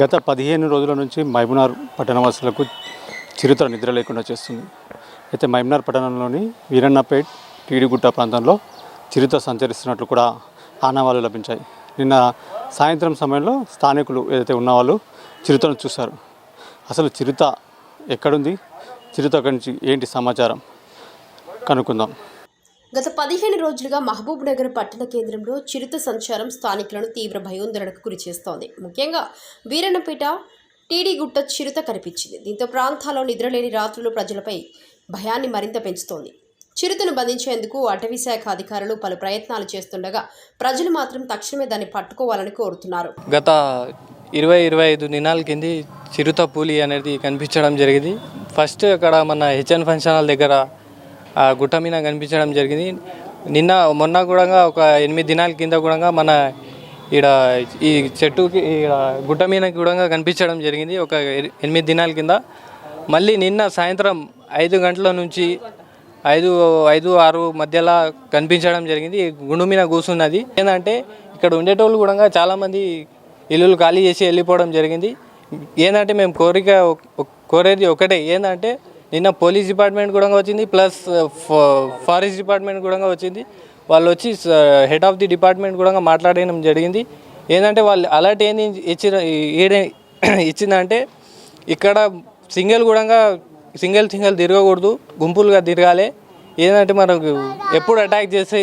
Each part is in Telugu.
గత పదిహేను రోజుల నుంచి మైమునార్ పట్టణవాసులకు చిరుత నిద్ర లేకుండా చేస్తుంది. అయితే మైమునార్ పట్టణంలోని వీరన్నపేట్ టీడిగుట్ట ప్రాంతంలో చిరుత సంచరిస్తున్నట్లు కూడా ఆనవాళ్ళు లభించాయి. నిన్న సాయంత్రం సమయంలో స్థానికులు ఏదైతే ఉన్నవాళ్ళు చిరుతను చూశారు. అసలు చిరుత ఎక్కడుంది? చిరుత అక్కడి నుంచి ఏంటి సమాచారం? కనుక్కుందాం. గత పదిహేను రోజులుగా మహబూబ్ నగర్ పట్టణ కేంద్రంలో చిరుత సంచారం స్థానికులను తీవ్ర భయోందరణకు గురిచేస్తోంది ముఖ్యంగా వీరన్నపేట టీడీగుట్ట చిరుత కనిపించింది. దీంతో ప్రాంతాల్లో నిద్రలేని రాత్రులు ప్రజలపై భయాన్ని మరింత పెంచుతోంది. చిరుతను బంధించేందుకు అటవీ శాఖ అధికారులు పలు ప్రయత్నాలు చేస్తుండగా ప్రజలు మాత్రం తక్షణమే దాన్ని పట్టుకోవాలని కోరుతున్నారు. గత ఇరవై ఇరవై ఐదు నినాల కింది చిరుత పూలి అనేది కనిపించడం జరిగింది. ఫస్ట్ అక్కడ మన హెచ్ఎన్ ఫంక్షన్ హాల్ దగ్గర ఆ గుట్ట మీద కనిపించడం జరిగింది. నిన్న మొన్న కూడా ఒక ఎనిమిది దినాల కింద కూడా మన ఈడ ఈ చెట్టుకి ఈడ గుట్ట మీద కూడా కనిపించడం జరిగింది ఒక ఎనిమిది దినాల కింద. మళ్ళీ నిన్న సాయంత్రం ఐదు గంటల నుంచి ఐదు ఐదు ఆరు మధ్యలో కనిపించడం జరిగింది. గుండు మీద కూర్చున్నది ఏంటంటే ఇక్కడ ఉండేటోళ్ళు కూడా చాలామంది ఇల్లులు ఖాళీ చేసి వెళ్ళిపోవడం జరిగింది. ఏంటంటే మేము కోరిక కోరేది ఒకటే. ఏంటంటే నిన్న పోలీస్ డిపార్ట్మెంట్ కూడా వచ్చింది ప్లస్ ఫారెస్ట్ డిపార్ట్మెంట్ కూడా వచ్చింది. వాళ్ళు వచ్చి హెడ్ ఆఫ్ ది డిపార్ట్మెంట్ కూడా మాట్లాడడం జరిగింది. ఏంటంటే వాళ్ళు అలర్ట్ ఏంది ఇచ్చిన ఈడే ఇచ్చిందంటే ఇక్కడ సింగిల్ కూడా సింగిల్ సింగిల్ తిరగకూడదు గుంపులుగా తిరగాలి. ఏంటంటే మనకు ఎప్పుడు అటాక్ చేస్తే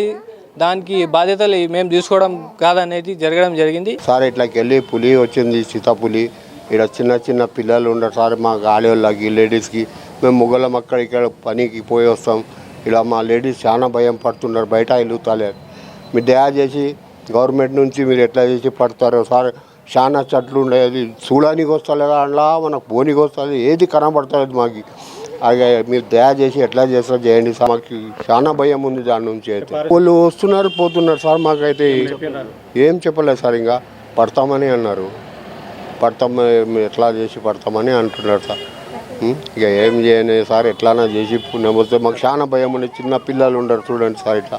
దానికి బాధ్యతలు మేము తీసుకోవడం కాదనేది జరగడం జరిగింది. సార్ ఇట్లకి వెళ్ళి పులి వచ్చింది సీతాపులి. ఇక్కడ చిన్న చిన్న పిల్లలు ఉండరు సార్ మా ఆడవాళ్ళకి లేడీస్కి మేము మొగలం అక్కడ ఇక్కడ పనికి పోయి వస్తాం. ఇలా మా లేడీస్ చాలా భయం పడుతున్నారు బయట వెళ్తాలే మీరు దయచేసి గవర్నమెంట్ నుంచి మీరు ఎట్లా చేసి పడతారో సార్ చాలా చెట్లు ఉండేది చూడడానికి వస్తలేదా అలా మనకు పోనీకి వస్తుంది ఏది కనబడతలేదు మాకు. అలాగే మీరు దయచేసి ఎట్లా చేస్తారో చేయండి సార్. మాకు చాలా భయం ఉంది దాని నుంచి అయితే. వాళ్ళు వస్తున్నారు పోతున్నారు సార్ మాకైతే. ఏం చెప్పలేదు సార్ ఇంకా. పడతామని అన్నారు. పడతాం ఎట్లా చేసి పడతామని అంటున్నారు సార్? ఇక ఏం చేయను సార్ ఎట్లానా చేసి పుణ్యం వస్తే మాకు చాలా భయం ఉండే చిన్న పిల్లలు ఉండరు చూడండి సార్ ఇట్లా.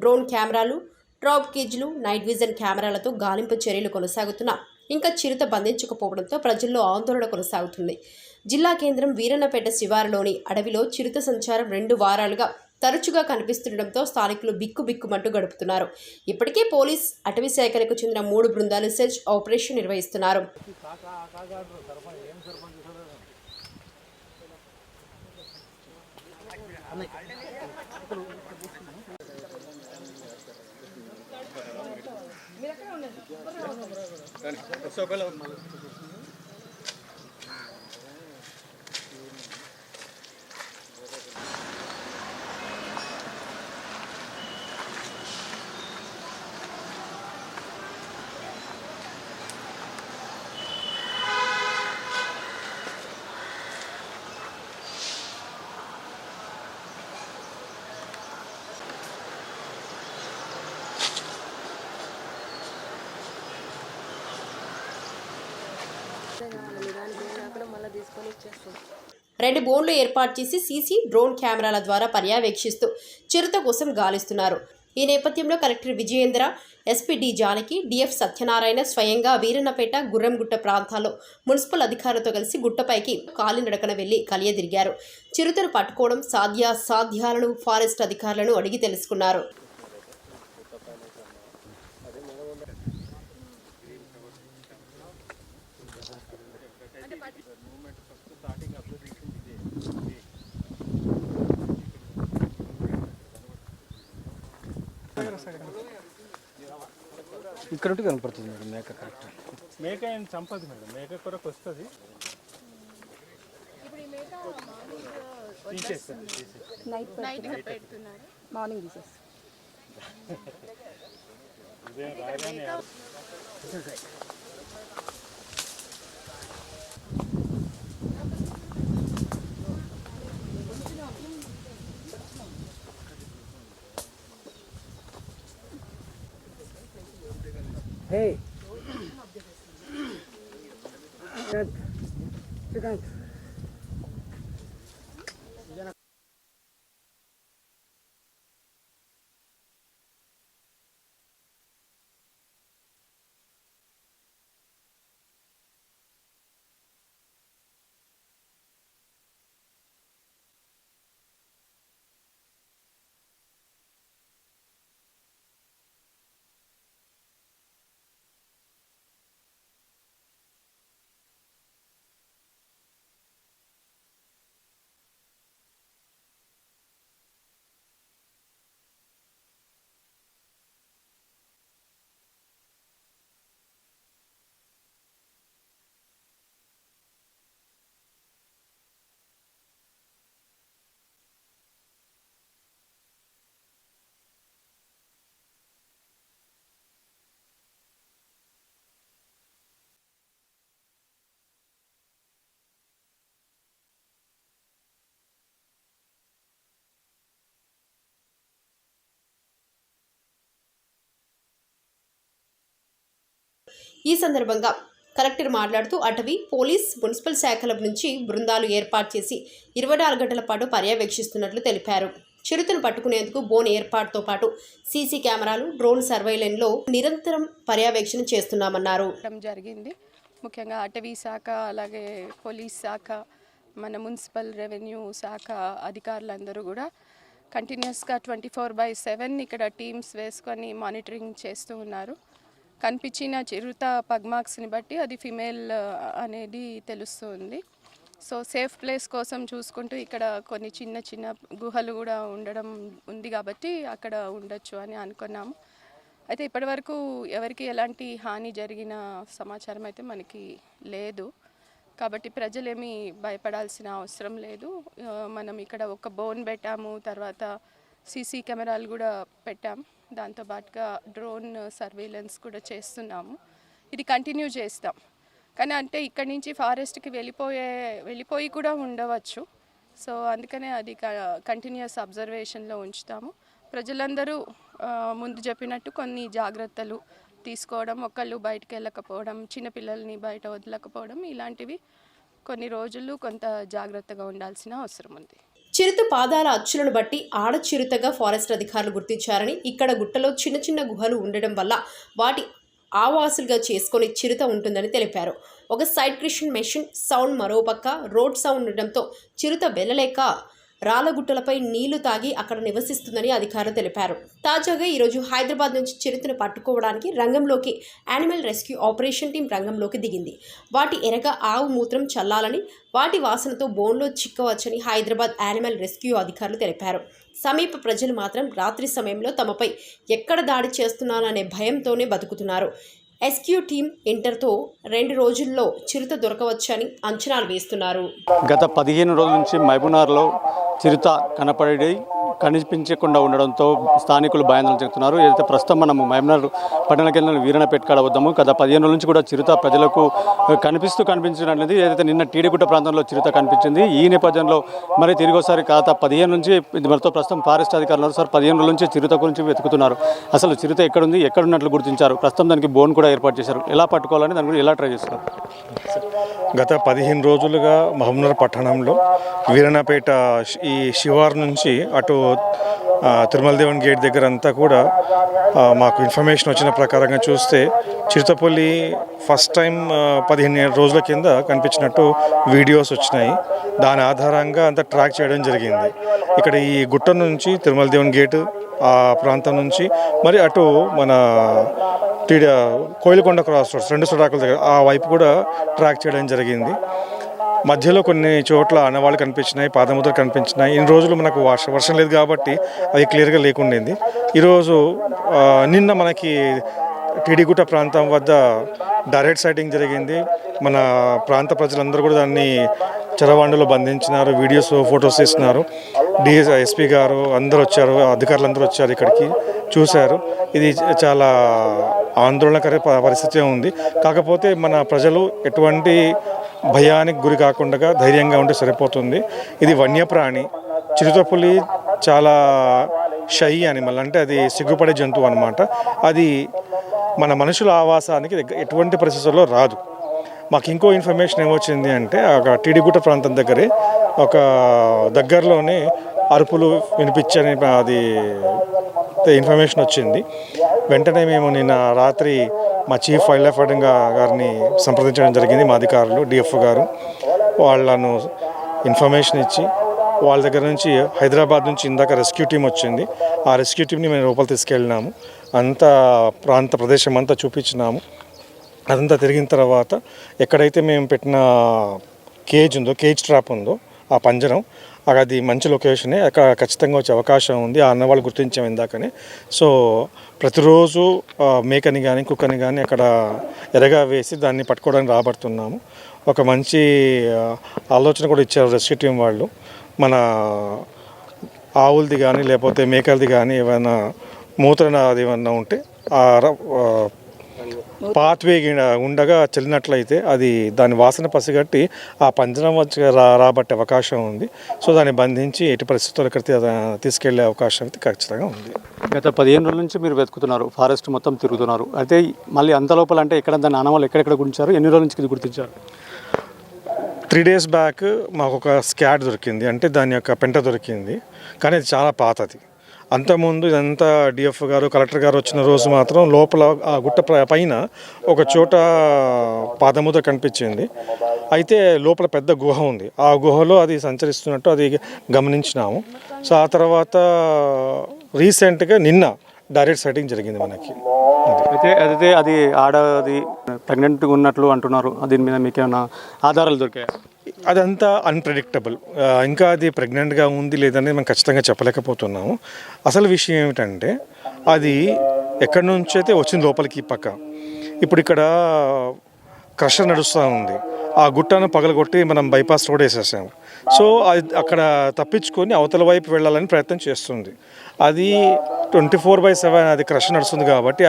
డ్రోన్ కెమెరాలు డ్రాప్ కేజ్లు నైట్ విజన్ కెమెరాలతో గాలింపు చర్యలు కొనసాగుతున్నా ఇంకా చిరుత బంధించకపోవడంతో ప్రజల్లో ఆందోళన కొనసాగుతుంది. జిల్లా కేంద్రం వీరన్నపేట శివారులోని అడవిలో చిరుత సంచారం రెండు వారాలుగా తరచుగా కనిపిస్తుండటంతో స్థానికులు బిక్కు బిక్కుమంటూ గడుపుతున్నారు. ఇప్పటికే పోలీస్ అటవీ శాఖలకు చెందిన మూడు బృందాలు సెర్చ్ ఆపరేషన్ నిర్వహిస్తున్నారు. మీరు ఎక్కడ ఉండండి రెండు బోన్లు ఏర్పాటు చేసి సీసీ డ్రోన్ కెమెరాల ద్వారా పర్యవేక్షిస్తూ చిరుత కోసం గాలిస్తున్నారు. ఈ నేపథ్యంలో collector Vijayendra SP D Janaki DF Satyanarayana స్వయంగా వీరన్నపేట గుర్రంగుట్ట ప్రాంతాల్లో మున్సిపల్ అధికారులతో కలిసి గుట్టపైకి కాలినడకన వెళ్ళి కలియదిరిగారు. చిరుతను పట్టుకోవడం సాధ్యాసాధ్యాలను ఫారెస్ట్ అధికారులను అడిగి తెలుసుకున్నారు. ఇక్కడ కనపడుతుంది మేడం మేక కరెక్ట్. మేక ఏం చంపదు మేడం మేక కొరకు వస్తుంది తీసేస్తుంది నైట్ నైట్ మార్నింగ్ తీసేసి 嘿，这样，这样。ఈ సందర్భంగా కలెక్టర్ మాట్లాడుతూ అటవీ పోలీస్ మున్సిపల్ శాఖల నుంచి బృందాలు ఏర్పాటు చేసి ఇరవై నాలుగు గంటల పాటు పర్యవేక్షిస్తున్నట్లు తెలిపారు. చిరుతను పట్టుకునేందుకు బోన్ ఏర్పాటుతో పాటు సీసీ కెమెరాలు డ్రోన్ సర్వైలెన్స్లో నిరంతరం పర్యవేక్షణ చేస్తున్నామన్నారు. జరిగింది. ముఖ్యంగా అటవీ శాఖ అలాగే పోలీస్ శాఖ మన మున్సిపల్ రెవెన్యూ శాఖ అధికారులందరూ కూడా కంటిన్యూస్గా ట్వంటీ ఫోర్ బై సెవెన్ ఇక్కడ టీమ్స్ వేసుకొని మానిటరింగ్ చేస్తూ ఉన్నారు. కనిపించిన చిరుత పగ్మార్క్స్ని బట్టి అది ఫిమేల్ అనేది తెలుస్తుంది. సో సేఫ్ ప్లేస్ కోసం చూసుకుంటూ ఇక్కడ కొన్ని చిన్న చిన్న గుహలు కూడా ఉండడం ఉంది కాబట్టి అక్కడ ఉండొచ్చు అని అనుకున్నాము అయితే ఇప్పటివరకు ఎవరికి ఎలాంటి హాని జరిగిన సమాచారం అయితే మనకి లేదు. కాబట్టి ప్రజలేమీ భయపడాల్సిన అవసరం లేదు. మనం ఇక్కడ ఒక బోన్ పెట్టాము తర్వాత సీసీ కెమెరాలు కూడా పెట్టాము దాంతోపాటుగా డ్రోన్ uh, సర్వేలెన్స్ కూడా చేస్తున్నాము. ఇది కంటిన్యూ చేస్తాం. కానీ అంటే ఇక్కడి నుంచి ఫారెస్ట్కి వెళ్ళిపోయే వెళ్ళిపోయి కూడా ఉండవచ్చు. సో అందుకనే అది కంటిన్యూస్ అబ్జర్వేషన్లో ఉంచుతాము. ప్రజలందరూ uh, ముందు చెప్పినట్టు కొన్ని జాగ్రత్తలు తీసుకోవడం ఒకళ్ళు బయటకు వెళ్ళకపోవడం చిన్నపిల్లల్ని బయట వదలకపోవడం ఇలాంటివి కొన్ని రోజులు కొంత జాగ్రత్తగా ఉండాల్సిన అవసరం ఉంది. చిరుత పాదాల అచ్చులను బట్టి ఆడ చిరుతగా ఫారెస్ట్ అధికారులు గుర్తించారని ఇక్కడ గుట్టలో చిన్న చిన్న గుహలు ఉండడం వల్ల వాటి ఆవాసులుగా చేసుకొని చిరుత ఉంటుందని తెలిపారు. ఒక సైడ్ క్రిషన్ మెషిన్ సౌండ్ మరోపక్క రోడ్ సౌండ్ ఉండడంతో చిరుత వెళ్ళలేక రాళ్ళగుట్టలపై నీళ్ళు తాగి అక్కడ నివసిస్తుందని అధికారులు తెలిపారు. తాజాగా ఈరోజు హైదరాబాద్ నుంచి చిరుతను పట్టుకోవడానికి రంగంలోకి యానిమల్ రెస్క్యూ ఆపరేషన్ టీం రంగంలోకి దిగింది. వాటి ఎరగ ఆవు మూత్రం చల్లాలని వాటి వాసనతో బోన్లో చిక్కవచ్చని హైదరాబాద్ యానిమల్ రెస్క్యూ అధికారులు తెలిపారు. సమీప ప్రజలు మాత్రం రాత్రి సమయంలో తమపై ఎక్కడ దాడి చేస్తున్నాననే భయంతోనే బతుకుతున్నారు. ఎస్క్యూ టీం ఇంటర్తో రెండు రోజుల్లో చిరుత దొరకవచ్చని అంచనాలు వేస్తున్నారు. గత పదిహేను రోజుల నుంచి మహబూబ్నగర్లో చిరుత కనపడి కనిపించకుండా ఉండడంతో స్థానికులు భయాందోళన చెందుతున్నారు. ఏదైతే ప్రస్తుతం మనము మహబూబ్నగర్ పట్టణ కేంద్రం వీరనపేట కాడ వద్దాము గత పదిహేను నుంచి కూడా చిరుత ప్రజలకు కనిపిస్తూ కనిపించినట్లయితే ఏదైతే నిన్న టీడీగుట్ట ప్రాంతంలో చిరుత కనిపించింది ఈ నేపథ్యంలో మరి తిరిగి ఒకసారి గత పదిహేను నుంచి మనతో ప్రస్తుతం ఫారెస్ట్ అధికారులు సార్ పదిహేను రోజుల నుంచి చిరుత గురించి వెతుకుతున్నారు. అసలు చిరుత ఎక్కడుంది ఎక్కడున్నట్లు గుర్తించారు. ప్రస్తుతం దానికి బోన్ కూడా ఏర్పాటు చేశారు. ఎలా పట్టుకోవాలని దాని గురించి ఎలా ట్రై చేస్తారు? గత పదిహేను రోజులుగా మహబూబ్నగర్ పట్టణంలో వీరన్నపేట ఈ శివార్ నుంచి అటు తిరుమల దేవుని గేట్ దగ్గర అంతా కూడా మాకు ఇన్ఫర్మేషన్ వచ్చిన ప్రకారంగా చూస్తే చిరుతపల్లి ఫస్ట్ టైం పదిహేను రోజుల కింద కనిపించినట్టు వీడియోస్ వచ్చినాయి. దాని ఆధారంగా అంతా ట్రాక్ చేయడం జరిగింది. ఇక్కడ ఈ గుట్ట నుంచి తిరుమల దేవుని గేటు ఆ ప్రాంతం నుంచి మరి అటు మన టీడ కోయిలకొండ క్రాస్ రోడ్స్ రెండు సడాకుల దగ్గర ఆ వైపు కూడా ట్రాక్ చేయడం జరిగింది. మధ్యలో కొన్ని చోట్ల అనవాళ్ళు కనిపించినాయి పాదముద్రలు కనిపించినాయి. ఇన్ని రోజులు మనకు వర్ష వర్షం లేదు కాబట్టి అది క్లియర్గా లేకుండింది ఈరోజు నిన్న మనకి టీడీగుట్ట ప్రాంతం వద్ద డైరెక్ట్ సైటింగ్ జరిగింది. మన ప్రాంత ప్రజలందరూ కూడా దాన్ని చరవాండలో బంధించినారు వీడియోస్ ఫొటోస్ తీస్తున్నారు. డిఎస్ ఎస్పీ గారు అందరూ వచ్చారు అధికారులు అందరూ వచ్చారు ఇక్కడికి చూశారు. ఇది చాలా ఆందోళనకర పరిస్థితి ఉంది. కాకపోతే మన ప్రజలు ఎటువంటి భయానికి గురి కాకుండా ధైర్యంగా ఉంటే సరిపోతుంది. ఇది వన్యప్రాణి. చిరుతపులి చాలా షై అనిమల్ అంటే అది సిగ్గుపడే జంతువు అనమాట అది మన మనుషుల ఆవాసానికి ఎటువంటి పరిస్థితుల్లో రాదు. మాకు ఇంకో ఇన్ఫర్మేషన్ ఏమొచ్చింది అంటే ఒక టీడీగుట్ట ప్రాంతం దగ్గరే ఒక దగ్గరలోనే అరుపులు వినిపించని అది ఇన్ఫర్మేషన్ వచ్చింది. వెంటనే మేము నిన్న రాత్రి మా చీఫ్ వైల్డ్ లైఫ్ వార్డెన్ గారిని సంప్రదించడం జరిగింది మా అధికారులు డిఎఫ్ గారు. వాళ్ళను ఇన్ఫర్మేషన్ ఇచ్చి వాళ్ళ దగ్గర నుంచి హైదరాబాద్ నుంచి ఇందాక రెస్క్యూ టీం వచ్చింది. ఆ రెస్క్యూ టీంని మేము లోపల తీసుకెళ్ళినాము. అంతా ప్రాంత ప్రదేశం అంతా చూపించినాము. అదంతా తిరిగిన తర్వాత ఎక్కడైతే మేము పెట్టిన కేజ్ ఉందో కేజ్ ట్రాప్ ఉందో ఆ పంజరం అది మంచి లొకేషనే అక్కడ ఖచ్చితంగా వచ్చే అవకాశం ఉంది. ఆ అన్నవాళ్ళు గుర్తించాం ఇందాకనే. సో ప్రతిరోజు మేకని కానీ కుక్కని కానీ అక్కడ ఎరగా వేసి దాన్ని పట్టుకోవడానికి రాబడుతున్నాము. ఒక మంచి ఆలోచన కూడా ఇచ్చారు రెస్క్యూ టీం వాళ్ళు. మన ఆవులది కానీ లేకపోతే మేకలది కానీ ఏమైనా మూత్రన అది ఏమన్నా ఉంటే ఆ ర- పాత్వే ఉండగా చెల్లినట్లయితే అది దాని వాసన పసిగట్టి ఆ పంజరం వచ్చి రా రాబట్టే అవకాశం ఉంది. సో దాన్ని బంధించి ఎట్టి పరిస్థితుల్లో ఇక్కడ తీసుకెళ్ళే అవకాశం అయితే ఖచ్చితంగా ఉంది. గత పదిహేను రోజుల నుంచి మీరు వెతుకుతున్నారు ఫారెస్ట్ మొత్తం తిరుగుతున్నారు. అయితే మళ్ళీ అంత లోపల అంటే ఎక్కడ దాని ఆనవాళ్ళు ఎక్కడెక్కడ గుర్తించారు ఎన్ని రోజుల నుంచి ఇది గుర్తించారు? త్రీ డేస్ బ్యాక్ మాకు ఒక స్కాట్ దొరికింది అంటే దాని యొక్క పెంట దొరికింది. కానీ అది చాలా పాతది. అంతకుముందు ఇదంతా డిఎఫ్ గారు కలెక్టర్ గారు వచ్చిన రోజు మాత్రం లోపల ఆ గుట్ట పైన ఒక చోట పాదముద కనిపించింది. అయితే లోపల పెద్ద గుహ ఉంది. ఆ గుహలో అది సంచరిస్తున్నట్టు అది గమనించినాము. సో ఆ తర్వాత రీసెంట్గా నిన్న డైరెక్ట్ సెట్టింగ్ జరిగింది మనకి. అయితే అదైతే అది ఆడది ప్రెగ్నెంట్గా ఉన్నట్లు అంటున్నారు. దీని మీద మీకు ఏమైనా ఆధారాలు దొరికాయా? అదంతా అన్ప్రెడిక్టబుల్ ఇంకా అది ప్రెగ్నెంట్గా ఉంది లేదని మనం ఖచ్చితంగా చెప్పలేకపోతున్నాము. అసలు విషయం ఏమిటంటే అది ఎక్కడి నుంచి అయితే వచ్చింది లోపలికి పక్క? ఇప్పుడు ఇక్కడ క్రషర్ నడుస్తూ ఉంది. ఆ గుట్టను పగలగొట్టి మనం బైపాస్ రోడ్ వేసేసాము. సో అది అక్కడ తప్పించుకొని అవతల వైపు వెళ్ళాలని ప్రయత్నం చేస్తుంది. అది ట్వంటీ ఫోర్ బై సెవెన్ అది క్రష్ నడుస్తుంది కాబట్టి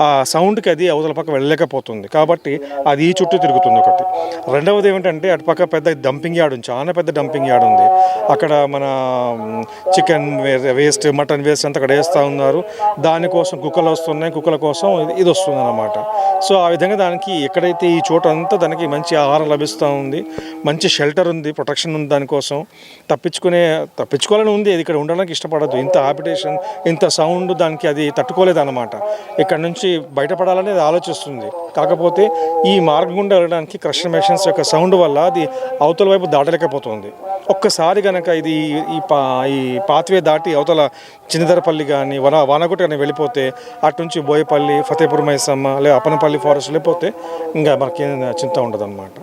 ఆ సౌండ్కి అది అవతల పక్క వెళ్ళలేకపోతుంది. కాబట్టి అది ఈ చుట్టూ తిరుగుతుంది ఒకటి. రెండవది ఏమిటంటే అటుపక్క పెద్ద డంపింగ్ యార్డ్ ఉంది. చాలా పెద్ద డంపింగ్ యార్డ్ ఉంది. అక్కడ మన చికెన్ వేస్ట్ మటన్ వేస్ట్ అంతా అక్కడ వేస్తూ ఉన్నారు. దానికోసం కుక్కలు వస్తున్నాయి. కుక్కల కోసం ఇది- వస్తుంది అనమాట సో ఆ విధంగా దానికి ఎక్కడైతే ఈ చోట అంతా దానికి మంచి ఆహారం లభిస్తూ ఉంది. మంచి షెల్టర్ ఉంది. ప్రొటెక్షన్ ఉంది దానికోసం తప్పించుకునే తప్పించుకోవాలని ఉంది. అది ఇక్కడ ఉండడానికి ఇష్టపడదు ఇంత హాబిటేషన్ ఇంత సౌండ్ దానికి అది తట్టుకోలేదు అనమాట ఇక్కడ నుంచి బయటపడాలని అది ఆలోచిస్తుంది. కాకపోతే ఈ మార్గం గుండా వెళ్ళడానికి క్రషర్ మెషన్స్ యొక్క సౌండ్ వల్ల అది అవతల వైపు దాటలేకపోతుంది. ఒక్కసారి కనుక ఇది ఈ పా ఈ పాత్వే దాటి అవతల చిన్నదరపల్లి కానీ వన వానగుట్ట కానీ వెళ్ళిపోతే అటు నుంచి బోయపల్లి ఫతేపూర్ మైసమ్మ లేదా అప్పనపల్లి ఫారెస్ట్ వెళ్ళిపోతే ఇంకా మనకి చింత ఉండదు అనమాట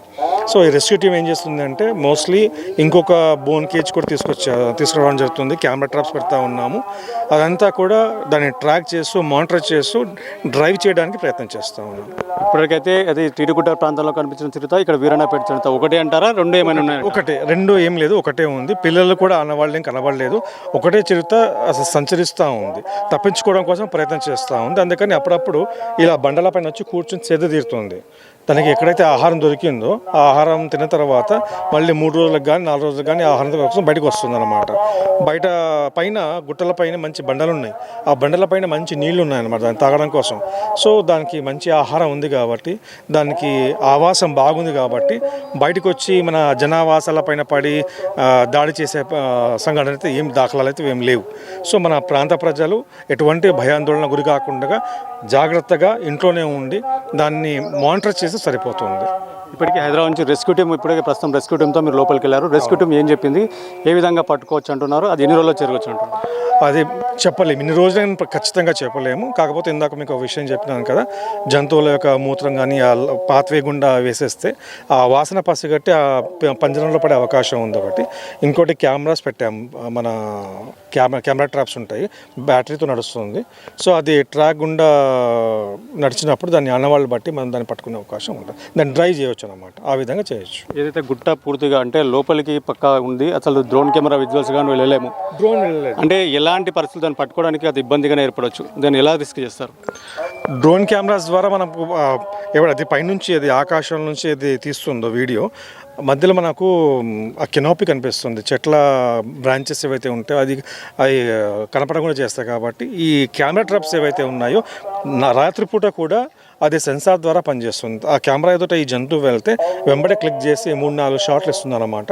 సో ఈ రెస్క్యూ టీమ్ ఏం చేస్తుంది అంటే మోస్ట్లీ ఇంకొక బోన్ కేజ్ కూడా తీసుకొచ్చా తీసుకురావడం జరుగుతుంది. కెమెరా ట్రాప్స్ పెడతా ఉన్నాము. అదంతా కూడా దాన్ని ట్రాక్ చేస్తూ మానిటర్ చేస్తూ డ్రైవ్ చేయడానికి ప్రయత్నం చేస్తూ ఉన్నాము ఇప్పటికైతే అది టీడుగుట్ట ప్రాంతంలో కనిపించిన చిరుత ఇక్కడ వీరన్నపేట చిరుత. ఒకటే అంటారా? రెండు ఏమైనా ఉన్నాయి? ఒకటే రెండు ఏం లేదు ఒకటే ఉంది. పిల్లలు కూడా అన్నవాళ్ళు ఏం కనబడలేదు. ఒకటే చిరుత అసలు సంచరిస్తూ ఉంది. తప్పించుకోవడం కోసం ప్రయత్నం చేస్తూ ఉంది. అందుకని అప్పుడప్పుడు ఇలా బండల పైన వచ్చి కూర్చొని సేద తీరుతుంది. తనకి ఎక్కడైతే ఆహారం దొరికిందో ఆ ఆహారం తిన్న తర్వాత మళ్ళీ మూడు రోజులకు కానీ నాలుగు రోజులకు కానీ ఆహారం కోసం బయటకు వస్తుంది అనమాట బయట పైన గుట్టల పైన మంచి బండలు ఉన్నాయి. ఆ బండల పైన మంచి నీళ్ళు ఉన్నాయన్నమాట దాన్ని తాగడం కోసం. సో దానికి మంచి ఆహారం ఉంది కాబట్టి దానికి ఆవాసం బాగుంది కాబట్టి బయటకు వచ్చి మన జనావాసాల పైన పడి దాడి చేసే సంఘటన అయితే ఏం దాఖలాలు అయితే ఏం లేవు. సో మన ప్రాంత ప్రజలు ఎటువంటి భయాందోళన గురి కాకుండా జాగ్రత్తగా ఇంట్లోనే ఉండి దాన్ని మానిటర్ చేస్తే సరిపోతుంది. ఇప్పటికీ హైదరాబాద్ నుంచి రెస్క్యూ టీం ఇప్పటికే ప్రస్తుతం రెస్క్యూ టీంతో మీరు లోపలికి వెళ్ళారు. రెస్క్యూ టీం ఏం చెప్పింది? ఏ విధంగా పట్టుకోవచ్చు అంటున్నారు? అది ఎన్ని రోజుల్లో చేరవచ్చు అంటున్నారు? అది చెప్పలేము. ఇన్ని రోజులు నేను ఖచ్చితంగా చెప్పలేము. కాకపోతే ఇందాక మీకు ఒక విషయం చెప్పినాను కదా జంతువుల యొక్క మూత్రం కానీ ఆ పాత్వే గుండా వేసేస్తే ఆ వాసన పసిగట్టి ఆ పంజరంలో పడే అవకాశం ఉంది ఒకటి. ఇంకోటి కెమెరాస్ పెట్టాము మన కెమెరా కెమెరా ట్రాప్స్ ఉంటాయి. బ్యాటరీతో నడుస్తుంది. సో అది ట్రాక్ గుండా నడిచినప్పుడు దాన్ని అన్నవాళ్ళు బట్టి మనం దాన్ని పట్టుకునే అవకాశం ఉంటుంది. దాన్ని డ్రైవ్ చేయొచ్చు అనమాట ఆ విధంగా చేయొచ్చు. ఏదైతే గుట్ట పూర్తిగా అంటే లోపలికి పక్కా ఉంది అసలు డ్రోన్ కెమెరా విజువల్స్ కానీ వెళ్ళలేము. డ్రోన్ వెళ్ళలేదు. అంటే ఎలాంటి పరిస్థితులు దాన్ని పట్టుకోవడానికి అది ఇబ్బందిగానే ఏర్పడవచ్చు దాన్ని ఎలా రిస్క్ చేస్తారు? డ్రోన్ కెమెరాస్ ద్వారా మనం ఎవరు అది పైనుంచి అది ఆకాశం నుంచి అది తీస్తుందో వీడియో మధ్యలో మనకు ఆ కెనోపి కనిపిస్తుంది. చెట్ల బ్రాంచెస్ ఏవైతే ఉంటాయో అది అవి కనపడకుండా చేస్తాయి కాబట్టి ఈ కెమెరా ట్రాప్స్ ఏవైతే ఉన్నాయో నా రాత్రిపూట కూడా అది సెన్సార్ ద్వారా పనిచేస్తుంది. ఆ కెమెరా ఎదుట ఈ జంతువు వెళ్తే వెంబడే క్లిక్ చేసి మూడు నాలుగు షాట్లు ఇస్తుంది అనమాట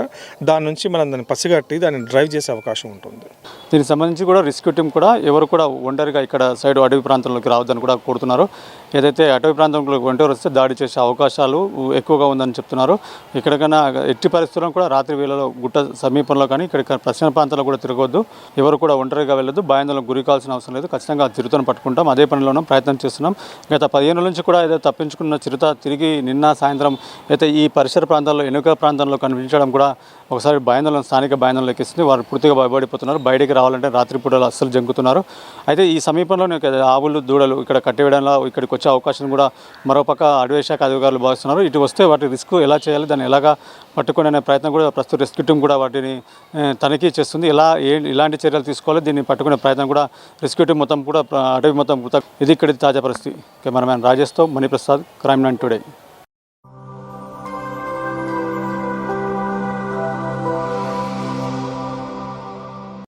దాని నుంచి మనం దాన్ని పసిగట్టి దాన్ని డ్రైవ్ చేసే అవకాశం ఉంటుంది. దీనికి సంబంధించి కూడా రెస్క్యూ టీం కూడా ఎవరు కూడా ఒంటరిగా ఇక్కడ సైడ్ అటవీ ప్రాంతంలోకి రావద్దని కూడా కోరుతున్నారు. ఏదైతే అటవీ ప్రాంతంలోకి ఒంటరి వస్తే దాడి చేసే అవకాశాలు ఎక్కువగా ఉందని చెప్తున్నారు. ఎక్కడికైనా ఎట్టి పరిస్థితుల్లో కూడా రాత్రి వేళలో గుట్ట సమీపంలో కానీ ఇక్కడ ప్రశ్న ప్రాంతాల్లో కూడా తిరగొద్దు. ఎవరు కూడా ఒంటరిగా వెళ్ళదు భయాందోళనకు గురి కావాల్సిన అవసరం లేదు. ఖచ్చితంగా ఆ పట్టుకుంటాం. అదే పనిలోనూ ప్రయత్నం చేస్తున్నాం. గత పదిహేను నుంచి కూడా ఏదో తప్పించుకున్న చిరుత తిరిగి నిన్న సాయంత్రం అయితే ఈ పరిసర ప్రాంతాల్లో ఎన్నికల ప్రాంతంలో కనిపించడం కూడా ఒకసారి భయాందోళన స్థానిక భయాందోళన ఎక్కిస్తుంది. వారు పూర్తిగా భయపడిపోతున్నారు బయటికి రావాలంటే రాత్రిపూటలు అస్సలు జంకుతున్నారు. అయితే ఈ సమీపంలోనే ఆవులు దూడలు ఇక్కడ కట్టివేయడంలో ఇక్కడికి వచ్చే అవకాశం కూడా మరోపక్క అటవీ శాఖ అధికారులు భావిస్తున్నారు. ఇటు వస్తే వాటి రిస్క్ ఎలా చేయాలి దాన్ని ఎలాగా పట్టుకునే ప్రయత్నం కూడా ప్రస్తుత రెస్క్యూ టీం కూడా వాటిని తనిఖీ చేస్తుంది. ఎలా ఏ ఇలాంటి చర్యలు తీసుకోవాలి దీన్ని పట్టుకునే ప్రయత్నం కూడా రెస్క్యూ టీం మొత్తం కూడా అడవి అటవీ మొత్తం ఇది ఇక్కడ తాజా పరిస్థితి. కెమెరామ్యాన్ రాజేష్ వీడియోస్తో మణిప్రసాద్ క్రైమ్ నైన్ టుడే